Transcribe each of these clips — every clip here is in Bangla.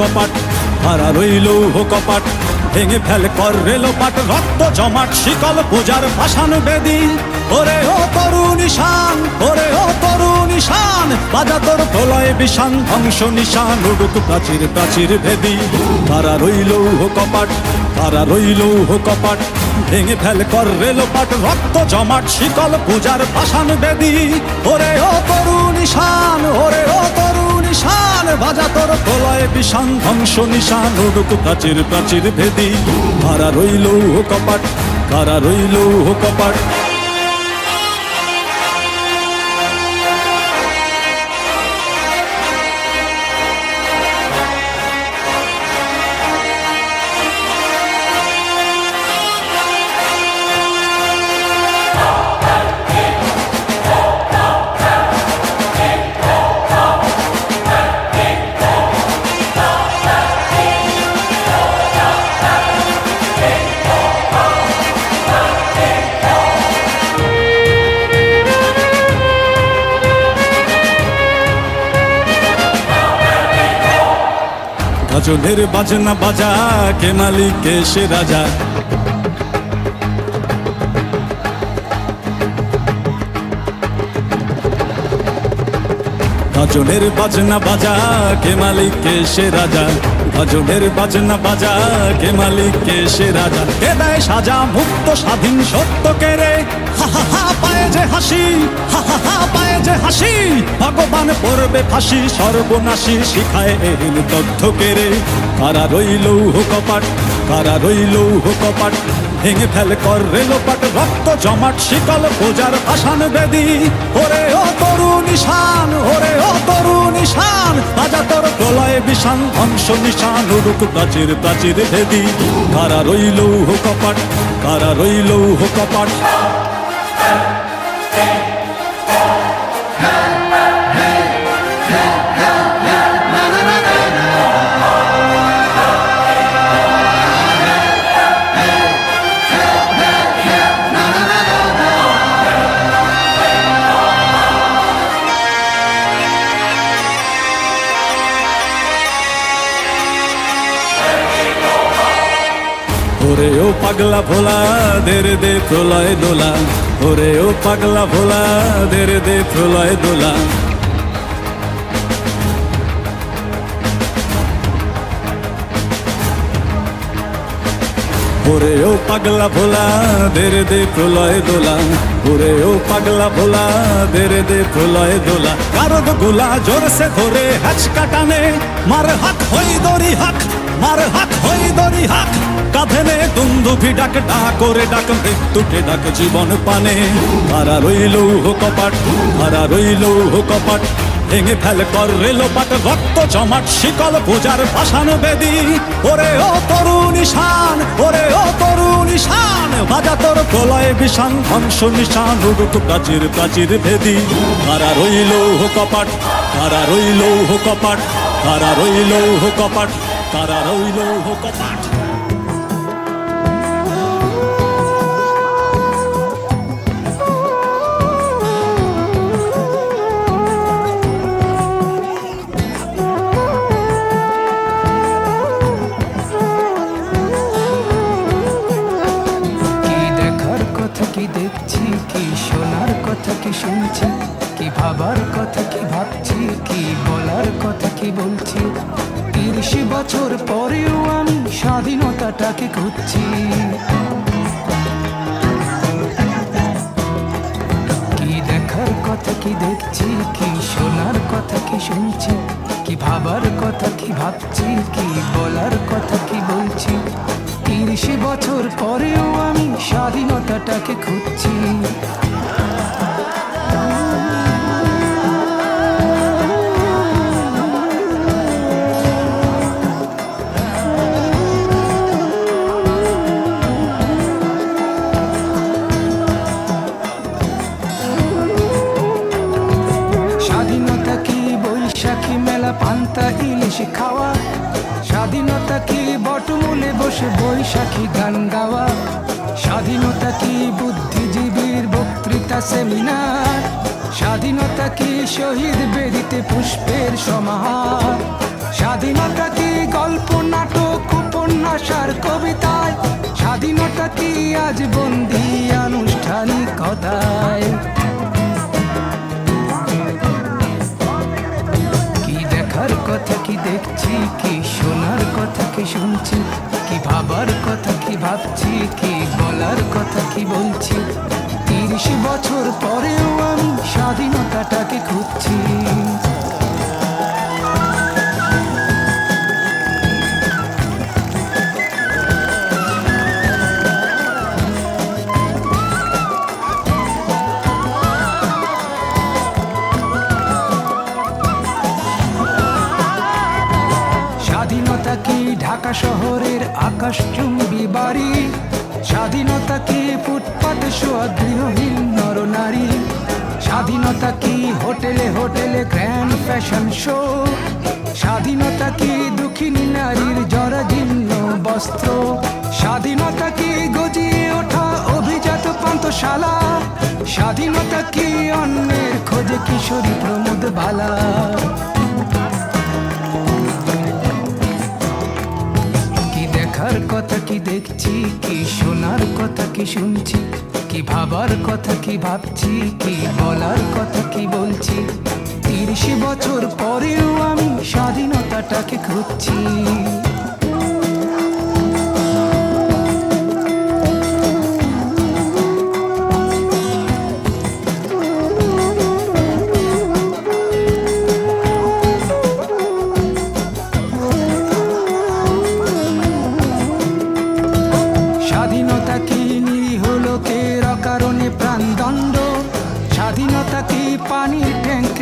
কপাট কারা রইল হো কপাট, ভেঙে ফেল কর রেলোপাট রক্ত জমাট, শিকল পূজার ভাসান বেদি। ওরে ও তরু নিশান ওরে ও তরু নিশান বাজা তোর প্রলয় বিষান, ধ্বংস নিশান, উড়ুক প্রাচীর প্রাচীর ভেদি কারা রইল কপাট কারা রইল কপাট, ভেঙে ফেল কর রেলোপাট রক্ত জমাট, শিকল পূজার ভাসান বেদি। ওরে ও তরু নিশান ওরে ও তরু নিশান ভাজা তোর প্রলয় বিষান, ধ্বংস নিশান, উড়ুক প্রাচীর প্রাচীর ভেদি। কারা রইল ও কপাট? কারা রইল ও কপাট? ভজনের বাজনা বাজা, কে মালিক, কে সে রাজা? গাজনের বাজনা বাজা, কে মালিক, কে সে রাজা? ভজনের বাজনা বাজা, কে মালিক, কে সে রাজা, কে দেয় সাজা, মুক্ত, স্বাধীন সত্য কে রে। হা হা পায়ে যে হাসি, হা পায়ে যে হাসি, ভগবান পড়বে ফাঁসি, সর্বনাশী শিখায় এরিল তথ্য কে রে। কারা রইল কপাট কারা রইল কপাট ভেঙে ফেল কর রেলোপাট রক্ত জমাট, শিকল পূজার ভাসান বেদি। ওরে ও তরু নিশান ওরে ও তোর প্রলয় বিষান, ধ্বংস নিশান, উড়ুক প্রাচীর প্রাচীর ভেদি। কারা রইল হো কপাট, কারা রইল হো কপাট? পাগলা ভোলা দের দে প্রলয় দোলা। ওরে ও পাগলা ভোলা দের দে প্রলয় দোলা। ওরে ও পাগলা ভোলা দের দে প্রলয় দোলা। ওরে ও পাগলা ভোলা দের দে প্রলয় দোলা। কারদগুলা জোরসে ধরে হাচ কাটানে। মার হাক হই দরি হাক, মার হাক হই দরি হাক। দুন্দুভি ডাক ডাক করে ডাক, মৃত্যুকে ডাক জীবন পানে। কারা রইল হো কপাট কারা রইল হো কপাট। ভেঙে ফেল কর রেলোপাট রক্ত জমাট, শিকল পূজার বেদি। ওরে ও তরু নিশান ওরে ও তরু নিশান বাজা তোর প্রলয় বিষান, ধ্বংস নিশান প্রাচীর প্রাচীর ভেদি কারা রইল হো কপাট কারা রইল হো কপাট কারা রইল হো কপাট কারা রইল হো কপাট। ভাবার কথা কি ভাবছি, কি বলার কথা কি বলছি? তিরিশ বছর পরেও আমি স্বাধীনতাটাকে খুঁজছি। কি দেখার কথা, কি দেখছি, কি শোনার কথা, কি শুনছি? কি ভাবার কথা, কি ভাবছি, কি বলার কথা, কি বলছি? তিরিশ বছর পরেও আমি স্বাধীনতাটাকে খুঁজছি। বৈশাখী গান গাওয়া। স্বাধীনতা কি বুদ্ধিজীবীর বক্তৃতা সেমিনার? স্বাধীনতা কি শহীদ বেরিতে পুষ্পের সমাহার? স্বাধীনতা কি গল্প, নাটক, উপন্যাসার কবিতায়? স্বাধীনতা কি আজ বন্দি আনুষ্ঠানিক কথায় কি দেখার কথা, কি দেখছি, কি শোনার কথা, কি শুনছি? ভাবার কথা কি ভাবছি, কি বলার কথা কি বলছি? তিরিশ বছর পরেও আমি স্বাধীনতাটাকে খুঁজছি। শোয়া গৃহহীন নর নারী। স্বাধীনতা কি হোটেলে হোটেলে গ্র্যান্ড ফ্যাশন শো? স্বাধীনতা কি দুঃখিনী নারীর জরাজীর্ণ বস্ত্র? স্বাধীনতা কি গজিয়ে ওঠা অভিজাত পান্তশালা স্বাধীনতা কি অন্যের খোঁজে কিশোরী প্রমোদ বালা? কি দেখার কথা কি দেখছি, কি শোনার কথা কি শুনছি? কি ভাবার কথা, কি ভাবছি, কি বলার কথা, কি বলছি? তিরিশ বছর পরেও আমি স্বাধীনতাটাকে খুঁজছি।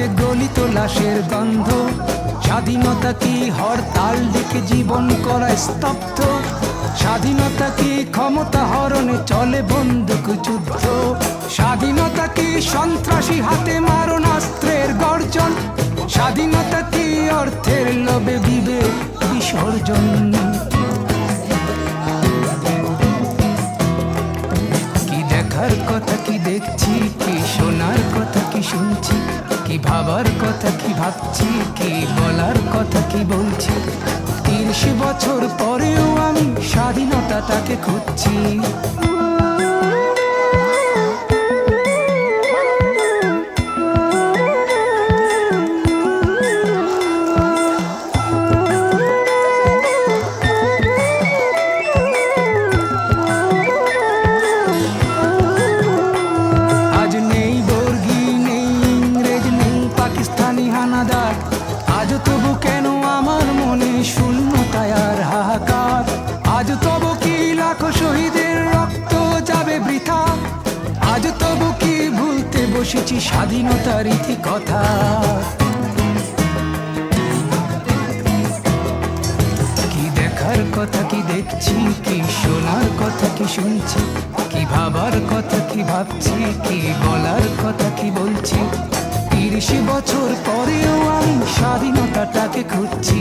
ট্যাঙ্কে গলিত লাশের গন্ধ। স্বাধীনতা কি হরতাল ডেকে জীবন করা স্তব্ধ? স্বাধীনতা কি ক্ষমতা হরণে চলে বন্দুক যুদ্ধ? স্বাধীনতা কি সন্ত্রাসী হাতে মারণাস্ত্রের গর্জন? স্বাধীনতা কি অর্থের লোভে বিবেক বিসর্জন? ভাবছি কি বলার কথা কি বলছি? তিরিশ বছর পরেও আমি স্বাধীনতা তাকে খুঁজছি। ভুলতে বসেছি স্বাধীনতার ইতি কথা। কি দেখার কথা, কি দেখছি, কি শোনার কথা, কি শুনছি, কি ভাবার কথা, কি ভাবছি, কি বলার কথা, কি বলছি। তিরিশ বছর পরেও আমি স্বাধীনতাটাকে খুঁজছি।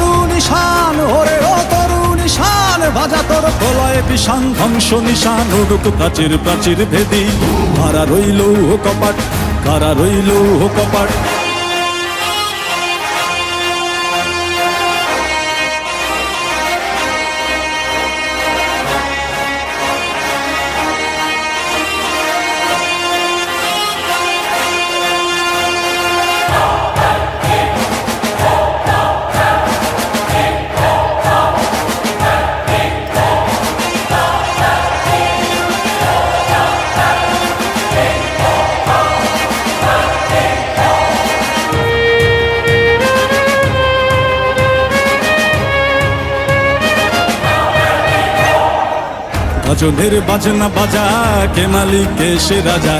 বাজা তোর প্রলয় বিষান ধ্বংস নিশান, উডুক প্রাচীর প্রাচীর ভেদি। কারা রইল ও কপাট? কারা রইল ও কপাট? ভজনের বাজনা বাজা কে মালিক কে সে রাজা।